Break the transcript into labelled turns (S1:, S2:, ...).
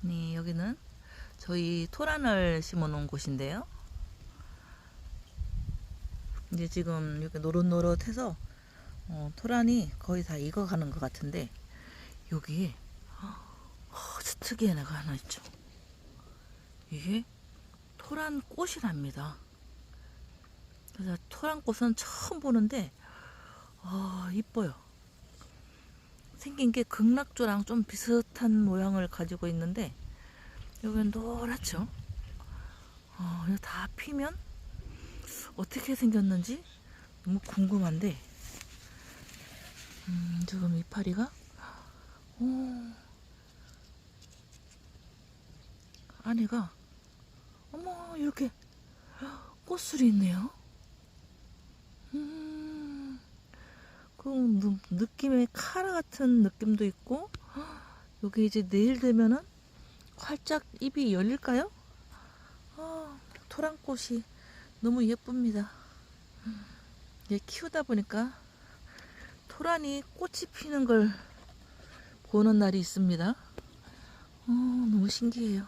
S1: 네, 여기는 저희 토란을 심어 놓은 곳인데요. 이제 지금 이렇게 노릇노릇해서 어, 토란이 거의 다 익어가는 것 같은데 여기에 어, 저 특이한 애가 하나 있죠. 이게 토란 꽃이랍니다. 그래서 토란 꽃은 처음 보는데 아 이뻐요. 생긴 게 극락조랑 좀 비슷한 모양을 가지고 있는데 여기는 노랗죠. 어, 다 피면 어떻게 생겼는지 너무 궁금한데 음, 지금 이파리가 오, 안에가 어머 이렇게 꽃술이 있네요. 그 느- 느낌의 카라 같은 느낌도 있고 여기 이제 내일 되면은 활짝 입이 열릴까요? 아, 토랑꽃이 너무 예쁩니다. 이제 키우다 보니까 토란이 꽃이 피는 걸 보는 날이 있습니다. 어, 너무 신기해요.